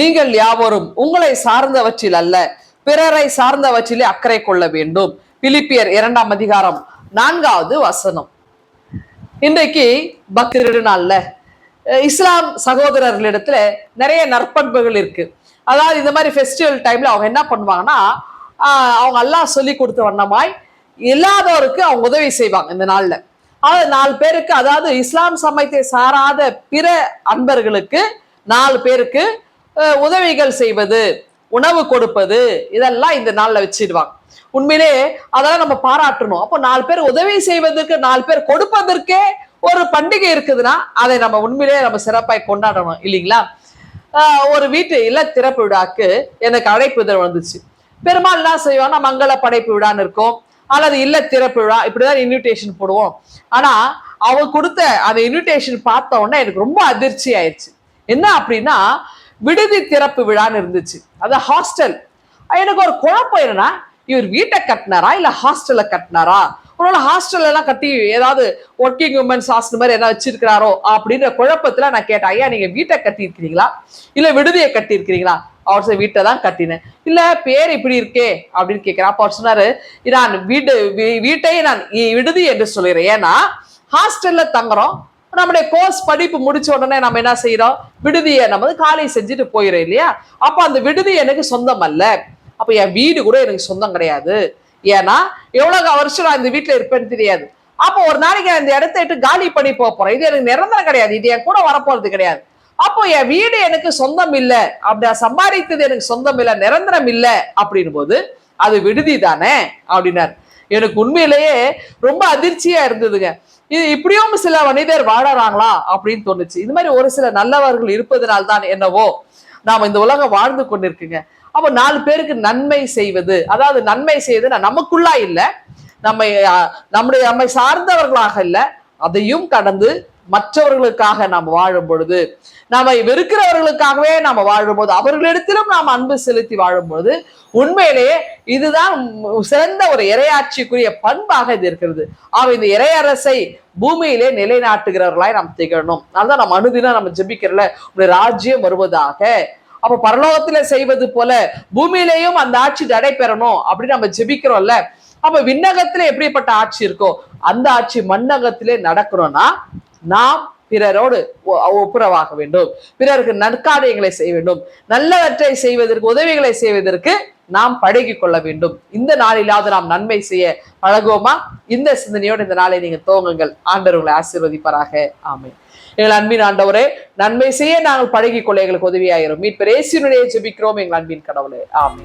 நீங்கள் யாவரும் உங்களை சார்ந்தவற்றில் அல்ல பிறரை சார்ந்தவற்றிலே அக்கறை கொள்ள வேண்டும். பிலிப்பியர் இரண்டாம் அதிகாரம் நான்காவது வசனம். இன்றைக்கு பக்ரீடு நாள்ல இஸ்லாம் சகோதரர்களிடத்துல நிறைய நற்பண்புகள் இருக்கு. அதாவது இந்த மாதிரி ஃபெஸ்டிவல் டைம்ல அவங்க என்ன பண்ணுவாங்கன்னா அவங்க எல்லாம் சொல்லி கொடுத்த வண்ணமாய் இல்லாதவருக்கு அவங்க உதவி செய்வாங்க இந்த நாள்ல. அதாவது நாலு பேருக்கு அதாவது இஸ்லாம் சமயத்தை சாராத பிற அன்பர்களுக்கு நாலு பேருக்கு உதவிகள் செய்வது உணவு கொடுப்பது இதெல்லாம் இந்த நாளில் வச்சிடுவாங்க. உண்மையிலே அதெல்லாம் நம்ம பாராட்டணும். அப்போ நாலு பேர் உதவி செய்வதற்கு நாலு பேர் கொடுப்பதற்கே ஒரு பண்டிகை இருக்குதுன்னா அதை நம்ம உண்மையிலேயே நம்ம சிறப்பாய் கொண்டாடணும் இல்லைங்களா? ஒரு வீட்டு இல்ல திறப்பு விழாக்கு எனக்கு அழைப்புதல் வந்துச்சு. பெருமாள் என்ன செய்வோம்னா மங்கள படைப்பு விழான்னு இருக்கும். அல்லது இல்ல திறப்பு விழா இப்படிதான் இன்விடேஷன் போடுவோம். ஆனா அவங்க கொடுத்த அந்த இன்விடேஷன் பார்த்த உடனே எனக்கு ரொம்ப அதிர்ச்சி ஆயிடுச்சு. என்ன அப்படின்னா விடுதி திறப்பு விழான்னு இருந்துச்சு. அது ஹாஸ்டல் எனக்கு ஒரு குழப்பம் என்னன்னா இவர் வீட்டை கட்டினாரா இல்லை ஹாஸ்டலில் கட்டினாரா? ஒருவேளை ஹாஸ்டல் எல்லாம் கட்டி ஏதாவது ஒர்க்கிங் உமன்ஸ் ஹாஸ்டல் மாதிரி ஏதாவது வச்சிருக்கிறாரோ அப்படின்ற குழப்பத்துல நான் கேட்டேன் ஐயா நீங்க வீட்டை கட்டி இருக்கிறீங்களா இல்ல விடுதியை கட்டி இருக்கிறீங்களா அவர் சார் வீட்டை தான் கட்டினேன். இல்ல பேர் இப்படி இருக்கே அப்படின்னு கேட்கிறேன் அப்ப அவர் சொன்னாரு நான் வீடு வீ- வீட்டை நான் விடுதி என்று சொல்கிறேன் ஏன்னா ஹாஸ்டல்ல தங்குறோம் நம்முடைய கோர்ஸ் படிப்பு முடிச்ச உடனே நம்ம என்ன செய்யறோம் விடுதியை நம்ம வந்து செஞ்சுட்டு போயிடும் இல்லையா? அப்ப அந்த விடுதி எனக்கு சொந்தம் அல்ல அப்ப என் வீடு கூட எனக்கு சொந்தம் கிடையாது. ஏன்னா எவ்வளவு வருஷம் நான் இந்த வீட்டுல இருப்பேன்னு தெரியாது. அப்போ ஒரு நாளைக்கு நான் இந்த இடத்த விட்டு காலி பண்ணி போக போறேன். இது எனக்கு நிரந்தரம் கிடையாது. இது என் கூட வரப்போறது கிடையாது. அப்போ என் வீடு எனக்கு சொந்தம் இல்லை. அப்படி சம்பாதித்தது எனக்கு சொந்தம் இல்லை நிரந்தரம் இல்லை அப்படின் போது அது விடுதி தானே? அப்படின்னாரு. எனக்கு உண்மையிலேயே ரொம்ப அதிர்ச்சியா இருந்ததுங்க. இது இப்படியும் சில மனிதர் வாழறாங்களா அப்படின்னு தோணுச்சு. இது மாதிரி ஒரு சில நல்லவர்கள் இருப்பதனால் தான் என்னவோ நாம் இந்த உலகம் வாழ்ந்து கொண்டிருக்குங்க. அப்போ நாலு பேருக்கு நன்மை செய்வது அதாவது நன்மை செய்வது நமக்குள்ளா இல்லை நம்மை நம்முடைய நம்மை சார்ந்தவர்களாக இல்லை அதையும் கடந்து மற்றவர்களுக்காக நாம் வாழும் பொழுது நாம வெறுக்கிறவர்களுக்காகவே நாம வாழும்போது அவர்களிடத்திலும் நாம் அன்பு செலுத்தி வாழும்போது உண்மையிலேயே இதுதான் சிறந்த ஒரு இரையாட்சிக்குரிய பண்பாக இது இருக்கிறது. ஆக இந்த இறையரசை பூமியிலே நிலைநாட்டுகிறவர்களாய் நாம் திகழணும். அதுதான் நம்ம அனுதினம் நம்ம ஜெபிக்கிறல உங்களுடைய ராஜ்யம் வருவதாக. அப்ப பரலோகத்துல செய்வது போல பூமியிலேயும் அந்த ஆட்சி நடைபெறணும் அப்படின்னு நம்ம ஜெபிக்கிறோம்ல. அப்ப விண்ணகத்துல எப்படிப்பட்ட ஆட்சி இருக்கோ அந்த ஆட்சி மண்ணகத்திலே நடக்கணும்னா நாம் பிறரோடு ஒ- ஒப்புரவாக வேண்டும். பிறருக்கு நற்காரியங்களை செய்ய வேண்டும். நல்லவற்றை செய்வதற்கு உதவிகளை செய்வதற்கு நாம் பழகி கொள்ள வேண்டும். இந்த நாளிலாவது நாம் நன்மை செய்ய பழகுவோமா? இந்த சிந்தனையோடு இந்த நாளை நீங்கள் துவங்குங்கள். ஆண்டவர் உங்களை ஆசீர்வதிப்பாராக. ஆமை எங்கள் அன்பின் ஆண்டவரே நன்மை செய்ய நாங்கள் பழகிக்கொள்ள எங்களுக்கு உதவியாயிரும். மீட்பர் இயேசுவினுடைய ஜெபிக்கிறோம் எங்கள் அன்பின் கடவுளே. ஆமை